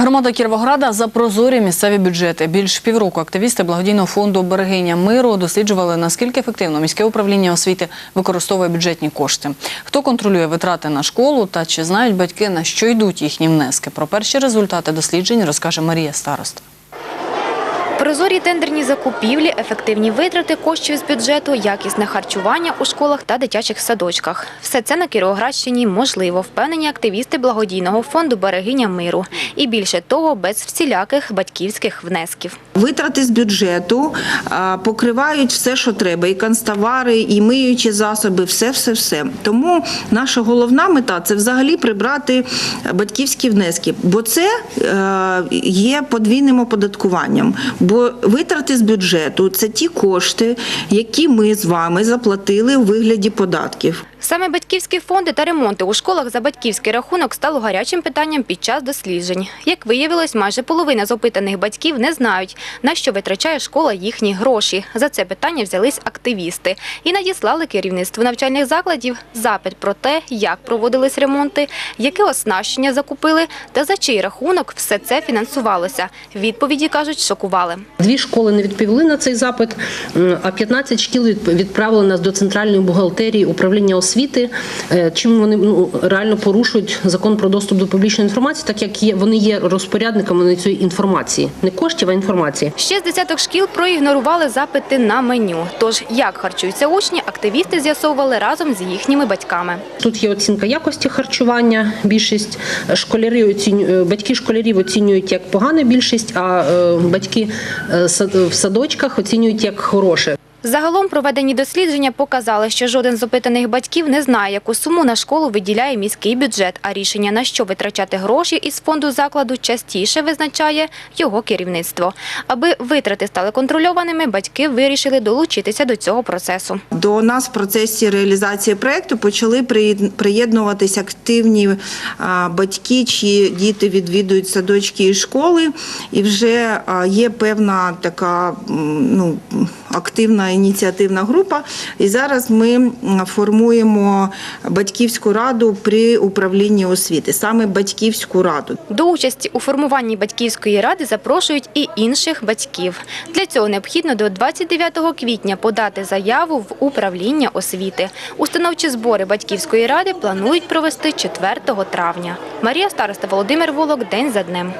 Громада Кіровограда за прозорі місцеві бюджети. Більш півроку активісти благодійного фонду Берегиня миру досліджували, наскільки ефективно міське управління освіти використовує бюджетні кошти. Хто контролює витрати на школу та чи знають батьки, на що йдуть їхні внески. Про перші результати досліджень розкаже Марія Староста. Прозорі тендерні закупівлі, ефективні витрати коштів з бюджету, якісне харчування у школах та дитячих садочках. Все це на Кіровоградщині можливо, впевнені активісти благодійного фонду «Берегиня миру». І більше того, без всіляких батьківських внесків. Витрати з бюджету покривають все, що треба, і канцтовари, і миючі засоби, все, все, все. Тому наша головна мета це взагалі прибрати батьківські внески, бо це е, є подвійним оподаткуванням. Бо витрати з бюджету це ті кошти, які ми з вами заплатили у вигляді податків. Саме батьківські фонди та ремонти у школах за батьківський рахунок стало гарячим питанням під час досліджень. Як виявилось, майже половина з опитаних батьків не знають, на що витрачає школа їхні гроші. За це питання взялись активісти і надіслали керівництву навчальних закладів запит про те, як проводились ремонти, яке оснащення закупили та за чий рахунок все це фінансувалося. Відповіді кажуть, шокували. Дві школи не відповіли на цей запит, а 15 шкіл від- відправили нас до центральної бухгалтерії управління освіти. Е, Чим вони ну, реально порушують закон про доступ до публічної інформації, так як є вони є розпорядниками цієї інформації, не коштів, а інформації. Ще з десяток шкіл проігнорували запити на меню. Тож, як харчуються учні, активісти з'ясовували разом з їхніми батьками. Тут є оцінка якості харчування. Більшість школярів оцінюють, батьки школярів оцінюють як погане більшість, а е, батьки е, в садочках оцінюють як хороше. Загалом проведені дослідження показали, що жоден з опитаних батьків не знає, яку суму на школу виділяє міський бюджет, а рішення на що витрачати гроші із фонду закладу частіше визначає його керівництво. Аби витрати стали контрольованими, батьки вирішили долучитися до цього процесу. До нас в процесі реалізації проекту почали приєднуватися активні батьки, чиї діти відвідують садочки і школи, і вже є певна така ну, активна ініціативна група. І зараз ми формуємо батьківську раду при управлінні освіти, саме батьківську раду. До участі у формуванні батьківської ради запрошують і інших батьків. Для цього необхідно до 29 квітня подати заяву в управління освіти. Установчі збори батьківської ради планують провести 4 травня. Марія Староста, Володимир Волок. День за днем.